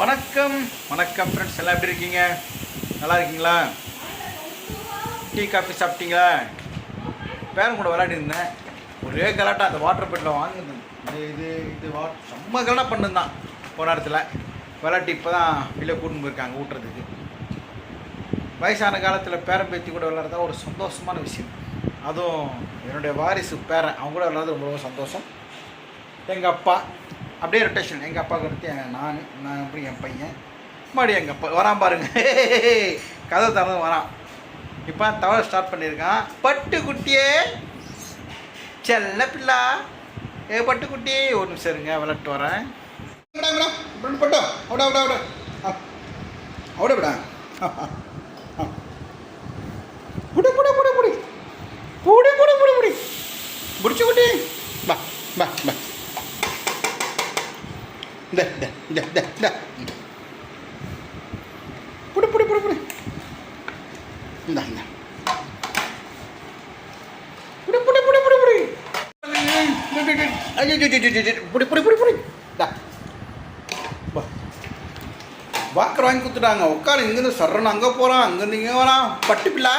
வணக்கம். வணக்கம் ஃப்ரெண்ட்ஸ் எல்லாம் எப்படி இருக்கீங்க? நல்லா இருக்கீங்களா? டீ காஃபி சாப்பிட்டீங்களா? பேரன் கூட விளையாடிருந்தேன் ஒரே கலாட்டா அந்த வாட்டர் பெட்டில் வாங்குது இது இது இது செம்ம கலாட்டா பண்ணுந்தான் போன இடத்துல விளையாட்டு இப்போ தான் வெளியே கூட்டின்னு போயிருக்காங்க ஊட்டுறதுக்கு. வயசான காலத்தில் பேரன் பேத்தி கூட விளையாடுறதா ஒரு சந்தோஷமான விஷயம். அதுவும் என்னுடைய வாரிசு பேரன் அவங்க கூட விளையாடுறது ரொம்ப சந்தோஷம். எங்கள் அப்பா அப்படியே ரொட்டேஷன் எங்கள் அப்பாவுக்கு எடுத்து நான் நான் அப்படி என் பையன்? மறுபடியும் எங்கள் அப்பா வரான் பாருங்க. கதை திறந்து வரான். இப்போ தவற ஸ்டார்ட் பண்ணியிருக்கான். பட்டு குட்டியே செல்ல பிள்ளா. ஏ பட்டு குட்டி ஒரு நிமிஷம் இருங்க விளாட்டு வரேன். பட்டோம். அவிட அவிட அவிட அவிட விடா புடி புடி புடி புடி. புடி புடி புடி புடி. முடிச்சு குட்டி. பா பா பா இந்த இந்த இந்த இந்த இந்த புடி புடி புடி புடி இந்த இந்த புடி புடி புடி புடி புடி ஐயோ புடி புடி புடி புடி. வாக்கர் வாங்கி கொடுத்துட்டாங்க. உட்காரு. இங்கேருந்து சர்றன்னு அங்கே போகிறான் அங்கேருந்து இங்கே வரான். பட்டு பிள்ளை.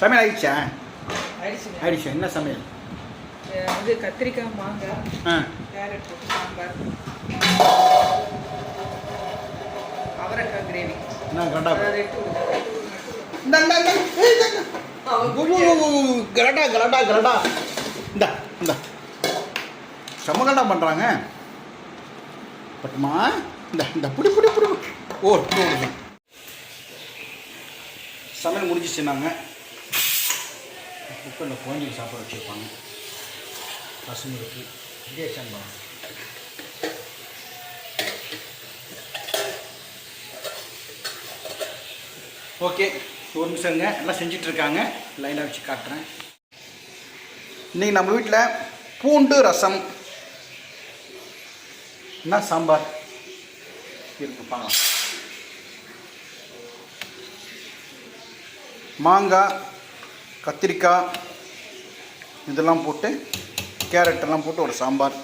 சமையல் ஆயிடுச்சா. ஆயிடுச்சு? என்ன சமையல்? வந்து கத்திரிக்காய் மாங்காய் கேரட் போட்டு சாம்பார். அவரைக்காய் கிரேவி. என்ன கரெக்டாக கலட்டா கலட்டா கலட்டா இந்த இந்த. பண்ணுறாங்க பட்டுமா? இந்த இந்த புடி புடி புடி ஓ சமையல் முடிஞ்சிச்சு நாங்கள் இப்போ இந்த குழந்தைக்கு சாப்பாடு வச்சுருப்பாங்க. பசும் இருக்குது இதே சம்பளம். ஓகே ஒரு நிமிஷங்க எல்லாம் செஞ்சிட்ருக்காங்க லைனாக வச்சு காட்டுறேன். இன்றைக்கி நம்ம வீட்டில் பூண்டு ரசம் என்ன சாம்பார்? இருக்கு பார்க்கலாம். மாங்காய் கத்திரிக்காய் இதெல்லாம் போட்டு கேரட்டெல்லாம் போட்டு ஒரு சாம்பார்.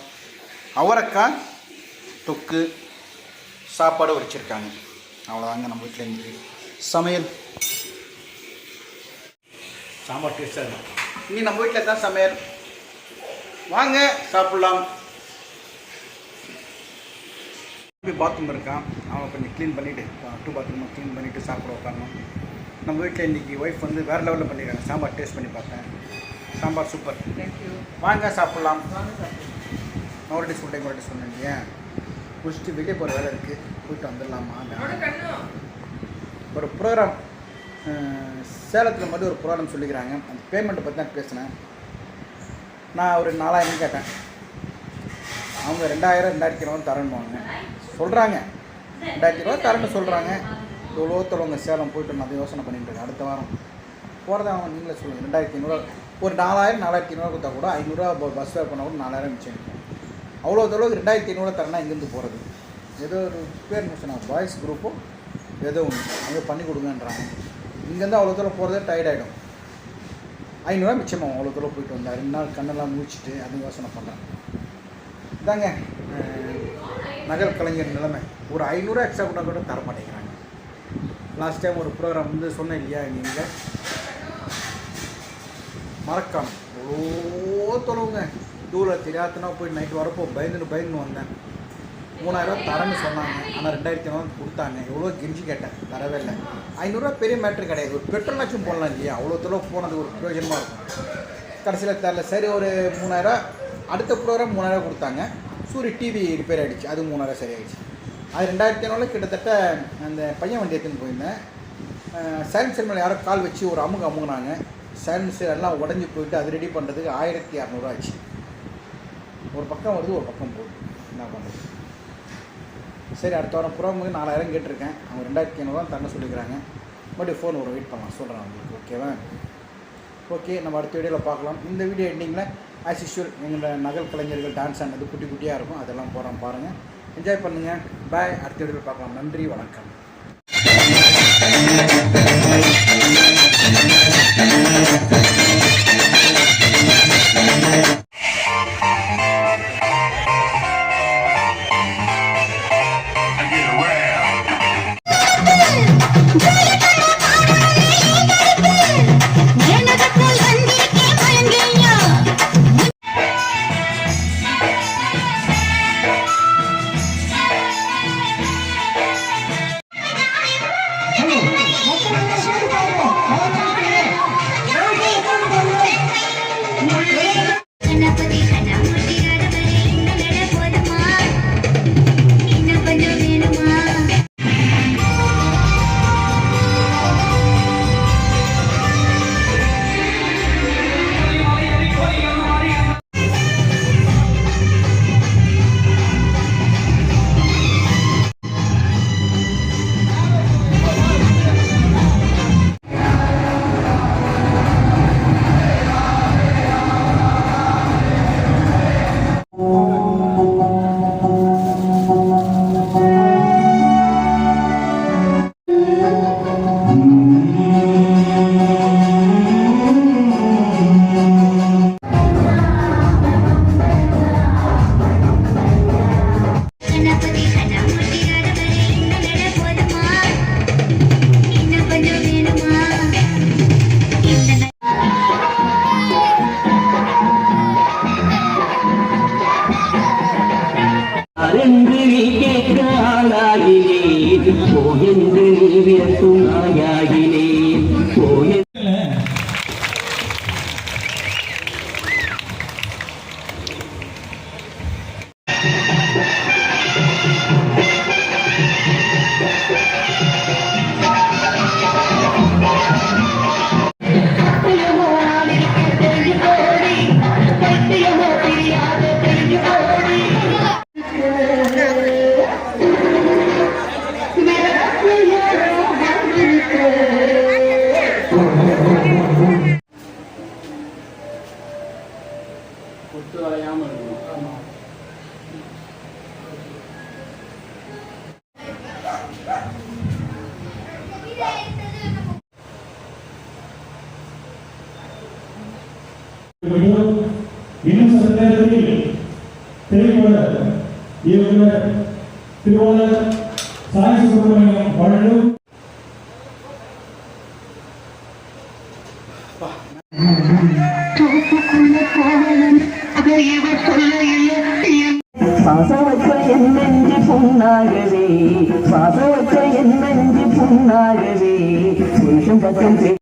அவரைக்காய் தொக்கு சாப்பாடு வச்சுருக்காங்க. அவ்வளோதாங்க நம்ம வீட்டில் இன்றைக்கி சமையல். சாம்பார் டேஸ்டாக இருக்கும். இனி நம்ம வீட்டில் தான் சமையல்? வாங்க சாப்பிட்லாம். பாத்ரூம் இருக்கான் அவன் கொஞ்சம் க்ளீன் பண்ணிவிட்டு டூ பாத்ரூம் க்ளீன் பண்ணிவிட்டு சாப்பிட உட்காரணும். நம்ம வீட்டில் இன்றைக்கி ஒய்ஃப் வந்து வேறு லெவலில் பண்ணியிருக்காங்க சாம்பார் டேஸ்ட் பண்ணி பார்த்தேன். Sambar super Thank you. வாங்க சாப்பிட்லாம். சாப்பிடுங்க. மறுபடியும் சொல்லிட்டேன் மறுபடியும் சொன்னேன் இல்லையா? முடிச்சுட்டு வெளியே போகிற வேலை இருக்குது போயிட்டு வந்துடலாமா. ஒரு ப்ரோக்ராம் சேலத்தில் மட்டும் ஒரு புராணம் சொல்லிக்கிறாங்க. அந்த பேமெண்ட்டை பற்றி தான் பேசினேன். நான் ஒரு நாலாயிரம் கேட்டேன். அவங்க ரெண்டாயிரம் ரெண்டாயிரத்தி இருபது தரணுவாங்க சொல்கிறாங்க ரெண்டாயிரத்தி ரூபா தரேன்னு சொல்கிறாங்க இவ்வளோ தருவாங்க சேலம் போயிட்டு நான் அதை யோசனை பண்ணிட்டு இருக்கேன். அடுத்த வாரம் போகிறத அவங்க நீங்களே சொல்லுங்கள் ரெண்டாயிரத்தி ஐநூறுரூவா ஒரு நாலாயிரம் நாலாயிரத்தி ஐநூறுரூவா கொடுத்தா கூட ஐநூறுரூவா பஸ் ஃபேர் பண்ணால் கூட நாலாயிரம் மிச்சம் இருக்கும். அவ்வளோ தளவுக்கு ரெண்டாயிரத்தி ஐநூறுரூவா தரேன்னா இங்கேருந்து போகிறது ஏதோ ஒரு பேர் சொன்னாங்க? பாய்ஸ் குரூப்பும் ஏதோ ஒன்று அங்கே பண்ணி கொடுங்கன்றாங்க. இங்கேருந்து அவ்வளோ தூரம் போகிறதே டயர்ட் ஆகிடும் ஐநூறுரூவா மிச்சமாகும் அவ்வளோ தூரம் போயிட்டு வந்தேன் ரெண்டு நாள் கண்ணெல்லாம் முடிச்சுட்டு அது யோசனை பண்ணுறேன் இதாங்க அஹ், நகல் கலைஞர் நிலைமை. ஒரு ஐநூறுரூவா எக்ஸ்ட்ரா கூட கூட தர மாட்டேங்கிறாங்க. லாஸ்ட் டைம் ஒரு ப்ரோக்ராம் வந்து சொன்னேன் இல்லையா நீங்கள் மறக்காம. இவ்வளோ தொலைவுங்க. தூரம் தெரியாதுன்னா போய் நைட்டு வரப்போ பயந்துன்னு பயந்துன்னு வந்தேன். மூணாயிரம் தரேன்னு சொன்னாங்க. ஆனால் ரெண்டாயிரத்தி ஐநூறு கொடுத்தாங்க. எவ்வளோ கெஞ்சி கேட்டேன். தரவே இல்லை. ஐநூறுரூவா பெரிய மேட்ரு கிடையாது. ஒரு பெட்ரோலாச்சும் போடலாம் இல்லையா? அவ்வளோ தூரம் போனது ஒரு பிரயோஜனமாக இருக்கும். கடைசியில் தரல. சரி ஒரு மூணாயிரம் அடுத்த ப்ரோக்ராம் மூணாயிரம் கொடுத்தாங்க. சூரிய டிவி ரிப்பேர் ஆகிடுச்சு அது மூணாயிரம் சரியாயிடுச்சு. அது ரெண்டாயிரத்தி ஐநூறுல கிட்டத்தட்ட அந்த பையன் வண்டி எடுத்துன்னு போயிருந்தேன். சைலன்சர் மேலே யாரோ கால் வச்சு ஒரு அமுக அமுகுனாங்க சைலன்சர் எல்லாம் உடஞ்சி போயிட்டு அது ரெடி பண்ணுறதுக்கு ஆயிரத்தி இரநூறுவா ஆச்சு. ஒரு பக்கம் வருது ஒரு பக்கம் போகுது. என்ன பண்ணுறது சரி அடுத்த வாரம் ப்ரோமுக்கு நாலாயிரம் கேட்டிருக்கேன். அவங்க ரெண்டாயிரத்தி ஐநூறுவா தர சொல்லிக்கிறாங்க. பட் ஃபோன் ஒரு வெயிட் பண்ணலாம். சொல்கிறேன் உங்களுக்கு ஓகேவா ஓகே நம்ம அடுத்த வீடியோவில் பார்க்கலாம். இந்த வீடியோ எண்டிங்கில் ஆஸ் யூஷுவல் எங்களோட நகல் கலைஞர்கள் டான்ஸ் ஆனது குட்டி குட்டியாக இருக்கும். அதெல்லாம் போகிறோம் பாருங்கள் என்ஜாய் பண்ணுங்கள் பாய் அடுத்த வீடியோவில் பார்க்கலாம். நன்றி வணக்கம். இன்னும் சில நேரத்தில் திரைப்பட இயக்குனர் திருவாளர் சாய் சுப்பிரமணியம் வழங்கும் சுவாசமற்ற என் நெஞ்சு புண்ணாகவே சுவாசமற்ற என் நெஞ்சு புண்ணாகவே புருஷன் பக்கம்